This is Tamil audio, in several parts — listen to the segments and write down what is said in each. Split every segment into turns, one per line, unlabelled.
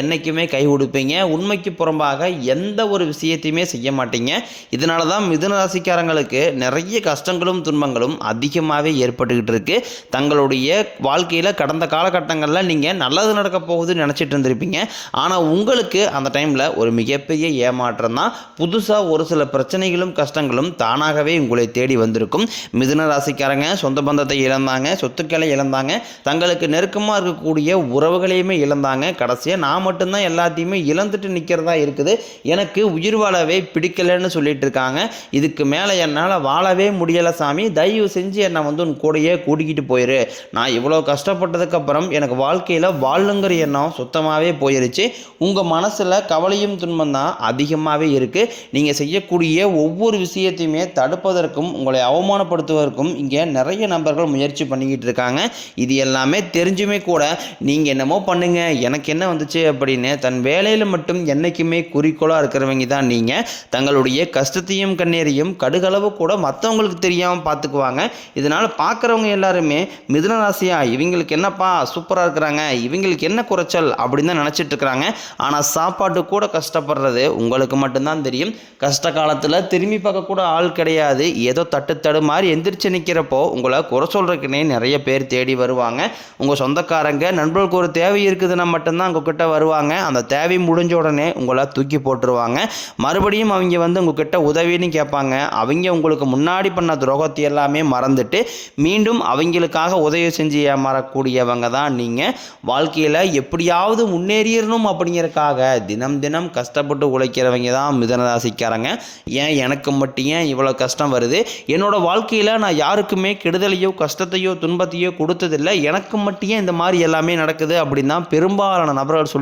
என்றைக்குமே கை கொடுப்பீங்க உண்மைக்கு புறம்பாக எந்த ஒரு விஷயத்தையுமே செய்ய மாட்டீங்க. இதனால தான் மிதுன ராசிக்காரங்களுக்கு நிறைய கஷ்டங்களும் துன்பங்களும் அதிகமாகவே ஏற்பட்டுக்கிட்டு இருக்கு. தங்களுடைய வாழ்க்கையில் கடந்த காலகட்டங்களில் நீங்கள் நல்லது நடக்க போகுதுன்னு நினச்சிட்டு இருந்திருப்பீங்க. ஆனால் உங்களுக்கு அந்த டைமில் ஒரு மிகப்பெரிய ஏமாற்றம் தான். புதுசாக ஒரு சில பிரச்சனைகளும் கஷ்டங்களும் தானாகவே உங்களை தேடி வந்திருக்கும். மிதுன ராசிக்காரங்க சொந்த பந்தத்தை இழந்தாங்க சொத்துக்களை இழந்தாங்க தங்களுக்கு நெருக்கமாக இருக்கக்கூடிய உறவுகளையுமே இழந்தாங்க. கடைசியாக நான் மட்டும்தான் எல்லாத்தையுமே இழந்துட்டு நிற்கிறதா இருக்குது. எனக்கு உயிர் வாழவே பிடிக்கலைன்னு சொல்லிட்டு இருக்காங்க. இதுக்கு மேலே என்னால் வாழவே முடியலை சாமி. தயவு செஞ்சு என்னை வந்து உன் கூடயே கூட்டிக்கிட்டு போயிரு. நான் இவ்வளோ கஷ்டப்பட்டதுக்கப்புறம் எனக்கு வாழ்க்கையில் வாழுங்கிற எண்ணம் சுத்தமாகவே போயிருச்சு. உங்கள் மனசில் கவலையும் துன்பம் தான் அதிகமாகவே இருக்குது நீங்கள் செய்யக்கூடிய ஒவ்வொரு விஷயத்தையுமே தடுப்பதற்கும் உங்களை அவமானப்படுத்துவதற்கும் இங்கே நிறைய நபர்கள் முயற்சி பண்ணிக்கிட்டு இருக்காங்க. இது எல்லாமே தெரிஞ்சுமே கூட நீங்கள் என்னமோ பண்ணுங்கள் எனக்கு என்ன வந்துச்சு? அப்படின்னு தன் வேலையில் மட்டும் என்றைக்குமே குறிக்கோளாக இருக்கிறவங்க தான் நீங்கள் தங்களுடைய கஷ்டத்தையும் கண்ணீரையும் கடுகளவு கூட மற்றவங்களுக்கு தெரியாமல் பார்த்துக்குவாங்க இதனால் பார்க்குறவங்க எல்லாருமே மிதுன ராசியா இவங்களுக்கு என்னப்பா சூப்பராக இருக்கிறாங்க இவங்களுக்கு என்ன குறைச்சல் அப்படின்னு தான் நினச்சிட்டு இருக்கிறாங்க. ஆனால் சாப்பாட்டு கூட கஷ்டப்படுறது உங்களுக்கு மட்டும்தான் தெரியும். கஷ்ட காலத்தில் திரும்பி பார்க்க கூட ஆள் கிடையாது. ஏதோ தட்டு தடு மாதிரி எந்திரிச்சு நிற்கிறப்போ உங்களை குறை சொல்கிறதுக்குன்னே நிறைய பேர் தேடி வருவாங்க. உங்கள் சொந்தக்காரங்க நண்பர்களுக்கு ஒரு தேவை இருக்குதுன்னா மட்டும்தான் உங்ககிட்ட வருவாங்க. அந்த தேவை முடிஞ்ச உடனே உங்களை தூக்கி போட்டுருவாங்க. மறுபடியும் அவங்க வந்து உங்ககிட்ட உதவின்னு கேட்பாங்க. அவங்க உங்களுக்கு முன்னாடி பண்ண துரோகத்தை எல்லாமே மறந்துட்டு மீண்டும் அவங்களுக்காக உதவி செஞ்சு ஏமாறக்கூடியவங்க தான் நீங்கள் வாழ்க்கையில் எப்படியாவது முன்னேறிடணும் அப்படிங்கிறதுக்காக தினம் தினம் கஷ்டப்பட்டு உழைக்கிறவங்க தான் மிதனராசிக்காரங்க. ஏன்? எனக்கு மட்டும் ஏன் இவ்வளோ கஷ்டம் வருது? என்னோட வாழ்க்கையில் நான் யாருக்குமே கெடுதலையோ கஷ்டத்தையோ துன்பத்தையோ கொடுத்ததில்லை. எனக்கு மட்டும் ஏன் இந்த மாதிரி எல்லாமே நடக்குது அப்படின்னு தான் பெரும்பாலான நபர்கள் சொல்லி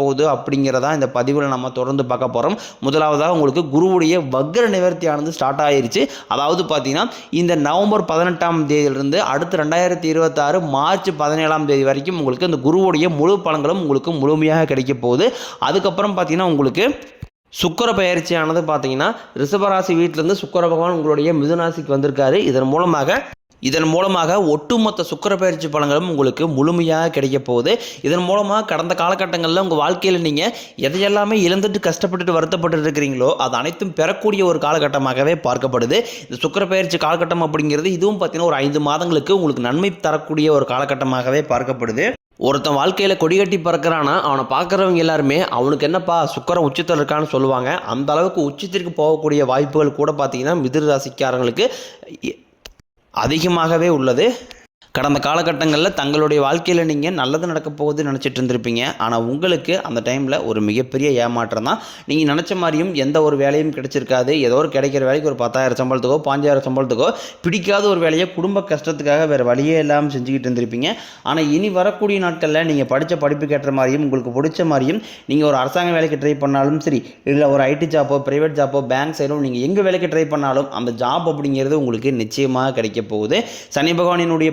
போகுது அப்படிங்கிறதா இந்த பதிவில் நம்ம தொடர்ந்து பார்க்க போகிறோம் முதலாவதாக உங்களுக்கு குருவுடைய வக்ர நிவர்த்தியானது ஸ்டார்ட் ஆயிருச்சு. அதாவது பார்த்தீங்கன்னா இந்த நவம்பர் பதினெட்டாம் தேதியிலிருந்து அடுத்து ரெண்டாயிரத்தி இருபத்தாறு மார்ச் பதினேழாம் தேதி வரைக்கும் உங்களுக்கு இந்த குருவுடைய முழு பலன்களும் உங்களுக்கு முழுமையாக கிடைக்க போகுது. அதுக்கப்புறம் பார்த்தீங்கன்னா உங்களுக்கு சுக்கர பயிற்சியானது பார்த்தீங்கன்னா ரிஷபராசி வீட்டிலேருந்து சுக்கர பகவான் உங்களுடைய மிதுனாசிக்கு வந்திருக்காரு. இதன் மூலமாக இதன் மூலமாக ஒட்டுமொத்த சுக்கர பயிற்சி பலன்களும் உங்களுக்கு முழுமையாக கிடைக்க போகுது. இதன் மூலமாக கடந்த காலகட்டங்களில் உங்கள் வாழ்க்கையில் நீங்கள் எதையெல்லாமே இழந்துட்டு கஷ்டப்பட்டுட்டு வருத்தப்பட்டு இருக்கிறீங்களோ அது அனைத்தும் பெறக்கூடிய ஒரு காலகட்டமாகவே பார்க்கப்படுது. இந்த சுக்கர பயிற்சி காலகட்டம் அப்படிங்கிறது இதுவும் பார்த்தீங்கன்னா ஒரு ஐந்து மாதங்களுக்கு உங்களுக்கு நன்மை தரக்கூடிய ஒரு காலகட்டமாகவே பார்க்கப்படுது. ஒருத்தன் வாழ்க்கையில் கொடி கட்டி அவனை பார்க்குறவங்க எல்லாருமே அவனுக்கு என்னப்பா சுக்கரம் உச்சத்தில் இருக்கான்னு சொல்லுவாங்க. அந்த அளவுக்கு உச்சத்திற்கு போகக்கூடிய வாய்ப்புகள் கூட பார்த்தீங்கன்னா மிதுன ராசிக்காரங்களுக்கு அதிகமாகவே உள்ளது. கடந்த காலகட்டங்களில் தங்களுடைய வாழ்க்கையில் நீங்கள் நல்லது நடக்க போகுதுன்னு நினச்சிட்டு இருந்திருப்பீங்க. ஆனால் உங்களுக்கு அந்த டைமில் ஒரு மிகப்பெரிய ஏமாற்றம் தான். நீங்கள் நினச்ச மாதிரியும் எந்த ஒரு வேலையும் கிடைச்சிருக்காது. ஏதோ ஒரு கிடைக்கிற வேலைக்கு ஒரு பத்தாயிரம் சம்பளத்துக்கோ பாஞ்சாயிரம் சம்பளத்துக்கோ பிடிக்காத ஒரு வேலையை குடும்ப கஷ்டத்துக்காக வேறு வழியே இல்லாமல் செஞ்சுக்கிட்டு இருந்திருப்பீங்க. ஆனால் இனி வரக்கூடிய நாட்களில் நீங்கள் படித்த படிப்புக்கு ஏற்ற மாதிரியும் உங்களுக்கு பிடிச்ச மாதிரியும் நீங்கள் ஒரு அரசாங்க வேலைக்கு ட்ரை பண்ணாலும் சரி இல்லை ஒரு ஐடி ஜாப்போ ப்ரைவேட் ஜாப்போ பேங்க் சைடும் நீங்கள் எங்கே வேலைக்கு ட்ரை பண்ணாலும் அந்த ஜாப் அப்படிங்கிறது உங்களுக்கு நிச்சயமாக கிடைக்க போகுது. சனி பகவானினுடைய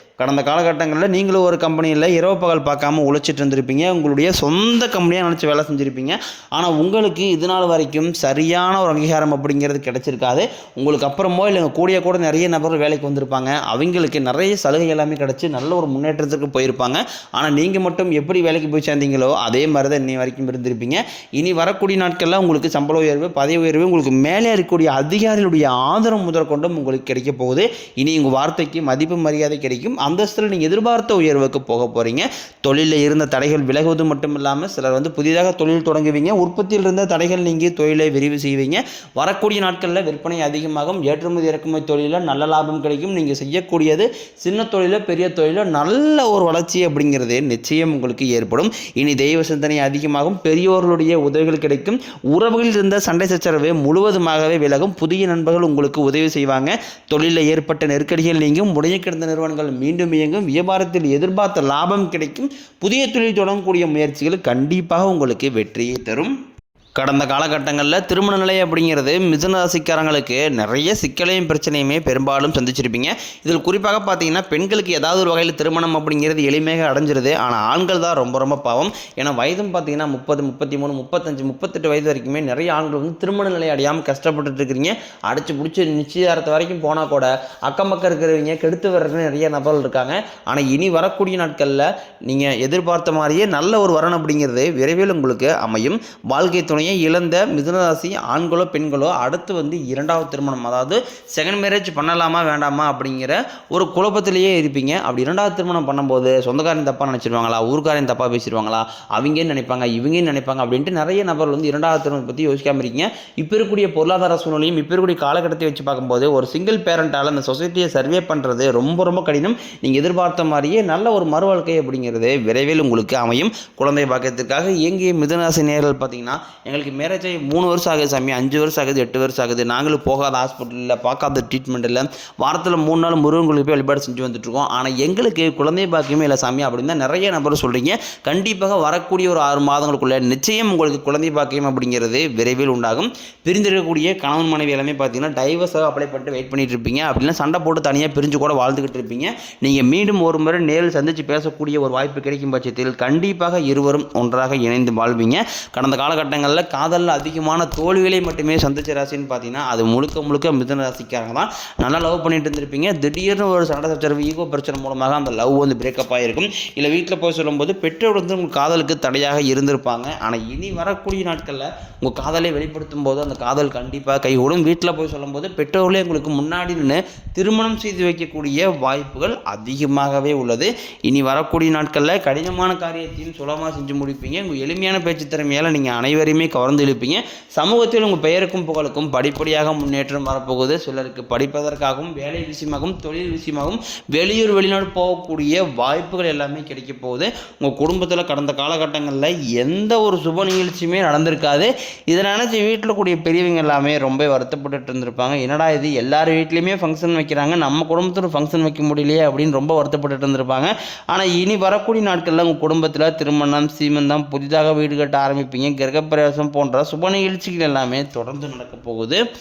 கடந்த காலகட்டங்களில் நீங்களும் ஒரு கம்பெனியில் இரவு பகல் பார்க்காம உழைச்சிட்டு இருந்திருப்பீங்க. உங்களுடைய சொந்த கம்பெனியாக நினச்சி வேலை செஞ்சுருப்பீங்க. ஆனால் உங்களுக்கு இது நாள் வரைக்கும் சரியான ஒரு அங்கீகாரம் அப்படிங்கிறது கிடச்சிருக்காது. உங்களுக்கு அப்புறமோ இல்லை கூடிய கூட நிறைய நபர்கள் வேலைக்கு வந்திருப்பாங்க. அவங்களுக்கு நிறைய சலுகை எல்லாமே கிடச்சி நல்ல ஒரு முன்னேற்றத்திற்கு போயிருப்பாங்க. ஆனால் நீங்கள் மட்டும் எப்படி வேலைக்கு போய் சேர்ந்தீங்களோ அதே மாதிரி தான் இன்னி வரைக்கும் இருந்திருப்பீங்க. இனி வரக்கூடிய நாட்களில் உங்களுக்கு சம்பள உயர்வு பதவி உயர்வு உங்களுக்கு மேலே இருக்கக்கூடிய அதிகாரிகளுடைய ஆதரவு முதற்கொண்டும் உங்களுக்கு கிடைக்க போகுது. இனி உங்கள் வார்த்தைக்கு மதிப்பு மரியாதை கிடைக்கும். அந்தஸ்தில் நீங்கள் எதிர்பார்த்த உயர்வுக்கு போக போகிறீங்க தொழிலில் இருந்த தடைகள் விலகுவது மட்டும் இல்லாமல் சிலர் வந்து புதிதாக தொழில் தொடங்குவீங்க. உற்பத்தியில் இருந்த தடைகள் நீங்கி தொழிலை விரிவு செய்வீங்க. வரக்கூடிய நாட்களில் விற்பனை அதிகமாகும். ஏற்றுமதி இறக்குமதி தொழிலில் நல்ல லாபம் கிடைக்கும். நீங்கள் செய்யக்கூடியது சின்ன தொழிலில் பெரிய தொழிலில் நல்ல ஒரு வளர்ச்சி அப்படிங்கிறது நிச்சயம் உங்களுக்கு ஏற்படும். இனி தெய்வ சிந்தனை அதிகமாகும். பெரியோர்களுடைய உதவிகள் கிடைக்கும். உறவுகளில் இருந்த சண்டை சச்சரவு முழுவதுமாகவே விலகும். புதிய நண்பர்கள் உங்களுக்கு உதவி செய்வாங்க. தொழிலில் ஏற்பட்ட நெருக்கடிகள் நீங்கும். முடைய கிடந்த நிறுவனங்கள் மீண்டும் இயங்கும். வியாபாரத்தில் எதிர்பார்த்த லாபம் கிடைக்கும். புதிய தொழில் தொடங்கக்கூடிய முயற்சிகள் கண்டிப்பாக உங்களுக்கு வெற்றியை தரும். கடந்த காலகட்டங்களில் திருமண நிலை அப்படிங்கிறது மிதுன ராசிக்காரங்களுக்கு நிறைய சிக்கலையும் பிரச்சனையுமே பெரும்பாலும் சந்திச்சிருப்பீங்க. இதில் குறிப்பாக பார்த்தீங்கன்னா பெண்களுக்கு ஏதாவது ஒரு வகையில் திருமணம் அப்படிங்கிறது எளிமையாக அடைஞ்சிருது. ஆனால் ஆண்கள் தான் ரொம்ப ரொம்ப பாவம். ஏன்னா வயதும் பார்த்தீங்கன்னா முப்பது முப்பத்தி மூணு முப்பத்தஞ்சு முப்பத்தெட்டு வயது வரைக்குமே நிறைய ஆண்கள் வந்து திருமண நிலை அடையாமல் கஷ்டப்பட்டுட்டு இருக்கிறீங்க அடிச்சு பிடிச்சி நிச்சயதாரத்து வரைக்கும் போனால் கூட அக்கம் பக்கம் இருக்கிறவங்க கெடுத்து வர்றது நிறைய நபர்கள் இருக்காங்க. ஆனால் இனி வரக்கூடிய நாட்களில் நீங்கள் எதிர்பார்த்த மாதிரியே நல்ல ஒரு வரன் அப்படிங்கிறது விரைவில் உங்களுக்கு அமையும். வாழ்க்கை துணையை இழந்த மிதுனராசி ஆண்களோ பெண்களோ அடுத்து வந்து இரண்டாவது திருமணம். அதாவது செகண்ட் மேரேஜ் பண்ணலாமா வேண்டாமா அப்படிங்கிற ஒரு குழப்பத்திலேயே இருப்பீங்க. அப்படி இரண்டாவது திருமணம் பண்ணும்போது சொந்தக்காரன் தப்பாக நினச்சிருவாங்களா? ஊர்க்காரன் தப்பாக பேசிடுவாங்களா அவங்க நினைப்பாங்க இவங்க நினைப்பாங்க அப்படின்ட்டு நிறைய நபர்கள் வந்து இரண்டாவது திருமணம் பற்றி யோசிக்காமல் இருக்கீங்க. இப்போ இருக்கக்கூடிய பொருளாதார சூழ்நிலையும் இப்போ இருக்கக்கூடிய காலகட்டத்தை வச்சு பார்க்கும்போது ஒரு சிங்கிள் பேரண்டால் அந்த சொசைட்டியை சர்வே பண்ணுறது ரொம்ப ரொம்ப கடினம். நீங்கள் எதிர்பார்த்த மாதிரியே நல்ல ஒரு மறு வாழ்க்கை அப்படிங்கிறது விரைவில் உங்களுக்கு அமையும். குழந்தை பாக்கியத்திற்காக இயங்கிய மிதுனாசி நேர்கள் பார்த்தீங்கன்னா எங்களுக்கு மேரேஜ் ஆகி மூணு வருஷம் ஆகுது சாமி அஞ்சு வருஷம் ஆகுது எட்டு வருஷம் ஆகுது. நாங்களும் போகாத ஹாஸ்பிட்டலில் பார்க்காத ட்ரீட்மெண்ட் இல்லை. வாரத்தில் மூணு நாள் முருகன் கோயிலுக்கு போய் வழிபாடு செஞ்சு வந்துட்டுருக்கோம். ஆனால் எங்களுக்கு குழந்தை பாக்கியமே இல்லை சாமி அப்படின்னு தான் நிறைய நபர் சொல்கிறீங்க கண்டிப்பாக வரக்கூடிய ஒரு ஆறு மாதங்களுக்குள்ள நிச்சயம் உங்களுக்கு குழந்தை பாக்கியம் அப்படிங்கிறது விரைவில் உண்டாகும். பிரிந்திருக்கக்கூடிய கணவன் மனைவி எல்லாமே பார்த்தீங்கன்னா டைவர்ஸாக அப்ளை பண்ணிட்டு வெயிட் பண்ணிட்டு இருப்பீங்க. அப்படின்னா சண்டை போட்டு தனியாக பிரிஞ்சு கூட வாழ்ந்துக்கிட்டு இருப்பீங்க. நீங்கள் மீண்டும் ஒரு முறை நேரில் சந்தித்து பேசக்கூடிய ஒரு வாய்ப்பு கிடைக்கும் பட்சத்தில் கண்டிப்பாக இருவரும் ஒன்றாக இணைந்து வாழ்வீங்க. கடந்த காலகட்டங்களில் காதலில் அதிகமான தோல்விகளை மட்டுமே சந்திச்ச ராசின்னு பார்த்தீங்கன்னா அது முழுக்க முழுக்க மிதன ராசிக்காரங்க தான். நல்லா லவ் பண்ணிட்டு இருந்திருப்பீங்க. திடீர்னு ஒரு சண்டை சச்சரவு ஈகோ பிரச்சனை மூலமாக அந்த லவ் வந்து பிரேக்கப் ஆகிருக்கும் இல்லை வீட்டில் போய் சொல்லும்போது பெற்றோர் வந்து உங்கள் காதலுக்கு தடையாக இருந்திருப்பாங்க. ஆனால் இனி வரக்கூடிய நாட்களில் உங்கள் காதலை வெளிப்படுத்தும் போது அந்த காதல் கண்டிப்பாக கைகூடும். வீட்டில் போய் சொல்லும்போது பெற்றோர்களே உங்களுக்கு முன்னாடி நின்று திருமணம் செய்து வைக்கக்கூடிய வாய்ப்புகள் அதிகமாகவே உள்ளது. இனி வரக்கூடிய நாட்களில் கடினமான காரியத்தையும் சுலபமாக செஞ்சு முடிப்பீங்க. உங்கள் எளிமையான பேச்சு திறமையால் நீங்கள் அனைவரையுமே கவர்ந்து இழுப்பீங்க. சமூகத்தில் உங்கள் பெயருக்கும் புகழுக்கும் படிப்படியாக முன்னேற்றம் வரப்போகுது. சிலருக்கு படிப்பதற்காகவும் வேலை விஷயமாகவும் தொழில் விஷயமாகவும் வெளியூர் வெளிநாடு போகக்கூடிய வாய்ப்புகள் எல்லாமே கிடைக்க போகுது. உங்கள் குடும்பத்தில் கடந்த காலகட்டங்களில் எந்த ஒரு சுப நிகழ்ச்சியுமே நடந்திருக்காது. இதை நினச்சி வீட்டில் கூடிய பெரியவங்க எல்லாமே ரொம்ப வருத்தப்பட்டுட்டு இருந்திருப்பாங்க. என்னடா இது எல்லார் வீட்லேயுமே ஃபங்க்ஷன் வைக்கிறாங்க. நம்ம குடும்பத்தில் ஃபங்க்ஷன் வைக்க முடியலையே அப்படின்னு ரொம்ப வருத்தப்பட்டுட்டு இருந்திருப்பாங்க. ஆனால் இனி வரக்கூடிய நாட்களில் உங்கள் குடும்பத்தில் திருமணம் சீமந்தம் புதிதாக வீடு கட்ட ஆரம்பிப்பீங்க. கிரகப்பிரவேசம் போன்ற சுப நிகழ்ச்சிகள் எல்லாமே தொடர்ந்து நடக்கப் போகுது.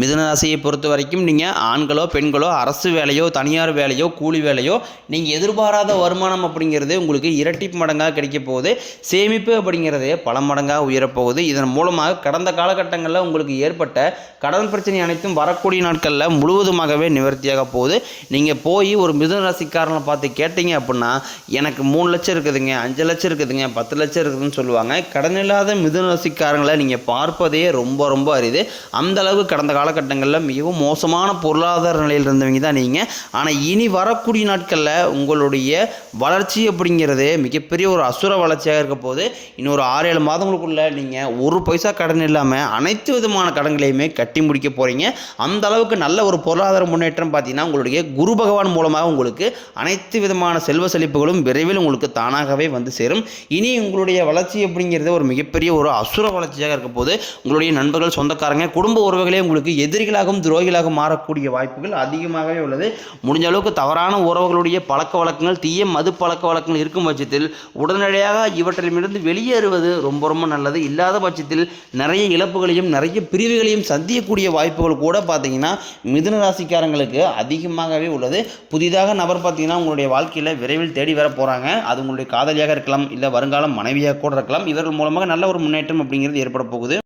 மிதுன ராசியை பொறுத்த வரைக்கும் நீங்கள் ஆண்களோ பெண்களோ அரசு வேலையோ தனியார் வேலையோ கூலி வேலையோ நீங்கள் எதிர்பாராத வருமானம் அப்படிங்கிறது உங்களுக்கு இரட்டிப்பு மடங்காக கிடைக்க போகுது. சேமிப்பு அப்படிங்கிறது பல மடங்காக உயரப்போகுது இதன் மூலமாக கடந்த காலகட்டங்களில் உங்களுக்கு ஏற்பட்ட கடன் பிரச்சனை அனைத்தும் வரக்கூடிய நாட்களில் முழுவதுமாகவே நிவர்த்தியாக போகுது. நீங்கள் போய் ஒரு மிதுன ராசிக்காரனை பார்த்து கேட்டீங்க அப்படின்னா எனக்கு மூணு லட்சம் இருக்குதுங்க அஞ்சு லட்சம் இருக்குதுங்க பத்து லட்சம் இருக்குதுன்னு சொல்லுவாங்க. கடன் இல்லாத மிதுன ராசிக்காரங்களை நீங்கள் பார்ப்பதே ரொம்ப ரொம்ப அரிது. அந்தளவுக்கு கடன் கடந்த காலகட்டங்களில் மிகவும் மோசமான பொருளாதார நிலையில் இருந்தவங்க தான் நீங்கள் ஆனால் இனி வரக்கூடிய நாட்களில் உங்களுடைய வளர்ச்சி அப்படிங்கிறது மிகப்பெரிய ஒரு அசுர வளர்ச்சியாக இருக்க போது இன்னொரு ஆறு ஏழு மாதங்களுக்குள்ளே நீங்கள் ஒரு பைசா கடன் இல்லாமல் அனைத்து விதமான கடன்களையுமே கட்டி முடிக்க போகிறீங்க அந்த அளவுக்கு நல்ல ஒரு பொருளாதார முன்னேற்றம் பார்த்தீங்கன்னா உங்களுடைய குரு பகவான் மூலமாக உங்களுக்கு அனைத்து விதமான செல்வ செழிப்புகளும் விரைவில் உங்களுக்கு தானாகவே வந்து சேரும். இனி உங்களுடைய வளர்ச்சி அப்படிங்கிறது ஒரு மிகப்பெரிய ஒரு அசுர வளர்ச்சியாக இருக்க போது உங்களுடைய நண்பர்கள் சொந்தக்காரங்க குடும்ப உறவுகளே உங்களுக்கு எதிரிகளாகவும் துரோகிகளாகவும் மாறக்கூடிய வாய்ப்புகள் அதிகமாகவே உள்ளது. முடிஞ்ச அளவுக்கு தவறான உறவுகளுடைய பழக்க வழக்கங்கள் தீய மது பழக்க வழக்கங்கள் இருக்கும் பட்சத்தில் உடனடியாக இவற்றிலிருந்து வெளியேறுவது ரொம்ப ரொம்ப நல்லது. இல்லாத பட்சத்தில் நிறைய இழப்புகளையும் நிறைய பிரிவுகளையும் சந்திக்கக்கூடிய வாய்ப்புகள் கூட பார்த்தீங்கன்னா மிதுன ராசிக்காரங்களுக்கு அதிகமாகவே உள்ளது. புதிதாக நபர் பார்த்தீங்கன்னா உங்களுடைய வாழ்க்கையில் விரைவில் தேடி வர போகிறாங்க அது உங்களுடைய காதலியாக இருக்கலாம் இல்லை வருங்காலம் மனைவியாக கூட இருக்கலாம். இவர்கள் மூலமாக நல்ல ஒரு முன்னேற்றம் அப்படிங்கிறது ஏற்பட போகுது.